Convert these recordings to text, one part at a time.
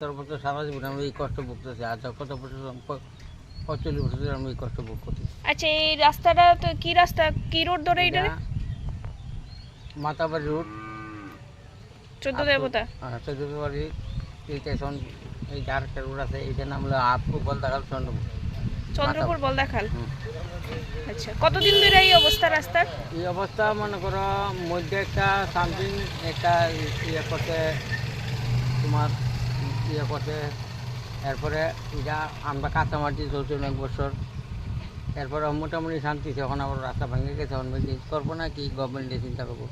তারপর তো সারা জীবন আমি এই কষ্ট ভুগতেছি আর কত বছর পঁয়তাল্লিশ বছর ধরে আমি এই কষ্ট ভোগ করতেছি আচ্ছা এই রাস্তাটা তো কি রাস্তা? কি রোড ধরে এটা? মাতাবাড়ি রোড। চোদ্দ দেবতা? চৌধুরী এই স্টেশন এই যার রোড আছে এইটার নাম হলো আপু বলদাগাল চন্দ্রপুর। চন্দ্রপুর বলদাখাল? আচ্ছা কতদিন ধরে এই অবস্থা রাস্তার এই অবস্থা মনে করো মধ্যে একটা সামথিং একটা ইয়ে করতে তোমার ইয়ে করতে এরপরে এটা আমরা কাঁচামাটি চলছে অনেক বছর। এরপরে মোটামুটি শান্তি আছে এখন আবার রাস্তা ভেঙে গেছে এখন করব না কি? গভর্নমেন্টে চিন্তা করব।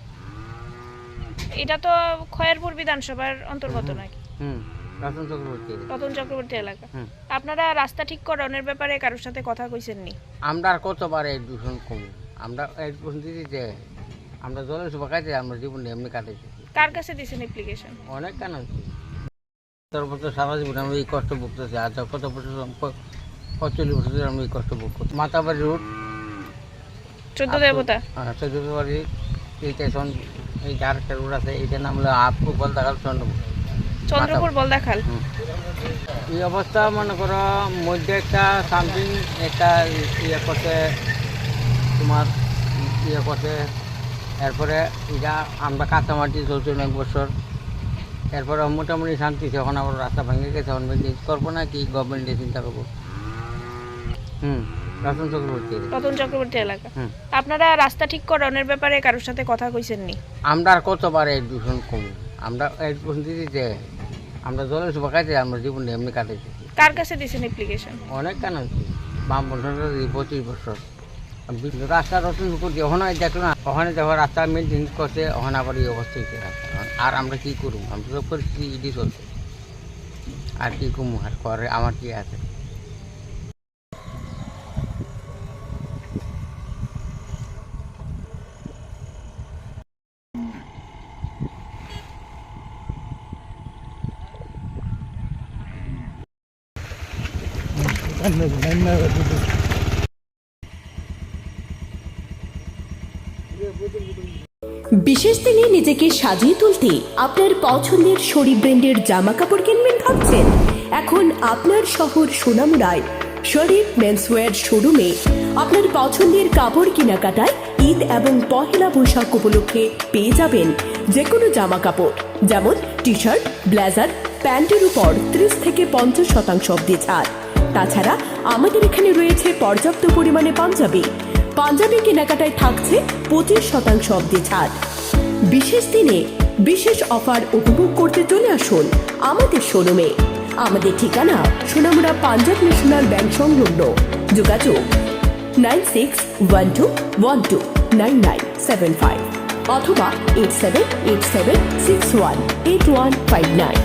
এটা তো খয়েরপুর বিধানসভার অন্তর্গত নাকি? হুম রতন চক্রবর্তী। রতন চক্রবর্তী এলাকা। আপনারা রাস্তা ঠিক করানোর ব্যাপারে কারোর সাথে কথা কইছেন নি আমরা আর কতবার এই দূষণ কমু? আমরা এই দূষণ দিতে আমরা জলের সুবা কাটে আমরা জীবন এমনি কাটাইছি কার কাছে দিছেন অ্যাপ্লিকেশন অনেক কেন তারপর তো সারা জীবন আমি এই কষ্ট ভুগতেছি আর কত বছর পঁয়তাল্লিশ বছর ধরে আমি এই কষ্ট ভোগ করছি। মাতাবাড়ি রোড। চোদ্দ দেবতা? চোদ্দ চৌধুরী এই স্টেশন এই যার একটা রোড আছে এইটার নাম হলো আপু বলদাগাল চন্দ্রপুর। চন্দ্রপুর বলদাখাল? হুম। এই অবস্থা মনে করো মধ্যে একটা সামথিং একটা ইয়ে করছে তোমার ইয়ে করছে। এরপরে এটা আমরা কাঁচামাটি চলছে অনেক বছর। এরপরে মোটামুটি শান্তি এখন আবার রাস্তা ভেঙে গেছে এখন মেনটেন করব না কি? গভর্নমেন্টে চিন্তা করব। হুম রতন চক্রবর্তী রতন চক্রবর্তী এলাকা। আপনারা রাস্তা ঠিক করানোর ব্যাপারে কারোর সাথে কথা কইছেন নি আমরা আর কতবার এই দূষণ কমু? আমরা এই দূষণ দিতে আমরা জলের সুবা আমরা জীবন এমনি কাটাইছি কার কাছে দিছেন অ্যাপ্লিকেশন অনেক কেন বাম বছর পঁচিশ বছর রাস্তা নতুন করছি ওখানে দেখল না, ওখানে দেখো রাস্তা মেনটেন করছে, ওখানে আবার এই অবস্থা রাস্তা। আর আমরা কি করব? আমরা তো পরিস্থিতি ইডি চলছে? আর কি কমু আর করে আমার কি আছে? বিশেষ দিনে নিজেকে সাজিয়ে তুলতে আপনার পছন্দের শরীর ব্র্যান্ডের জামা কাপড় কিনবেন ভাবছেন? এখন আপনার শহর সোনামুড়ায় শরীফ মেন্সওয়্যার শোরুমে আপনার পছন্দের কাপড় কেনাকাটায় ঈদ এবং পহেলা বৈশাখ উপলক্ষে পেয়ে যাবেন যে কোনো জামা কাপড় যেমন টি শার্ট ব্লেজার প্যান্টের উপর ত্রিশ থেকে পঞ্চাশ শতাংশ অব্দি ছাড়। তাছাড়া আমাদের এখানে রয়েছে পর্যাপ্ত পরিমাণে পাঞ্জাবি। পাঞ্জাবি কেনাকাটায় থাকছে পঁচিশ শতাংশ অব্দি ছাড়। বিশেষ দিনে বিশেষ অফার উপভোগ করতে চলে আসুন আমাদের শোরুমে। আমাদের ঠিকানা সোনামুড়া পাঞ্জাব ন্যাশনাল ব্যাংক সংলগ্ন। যোগাযোগ nine six one two one two nine nine seven five অথবা eight seven eight seven six one eight one five nine.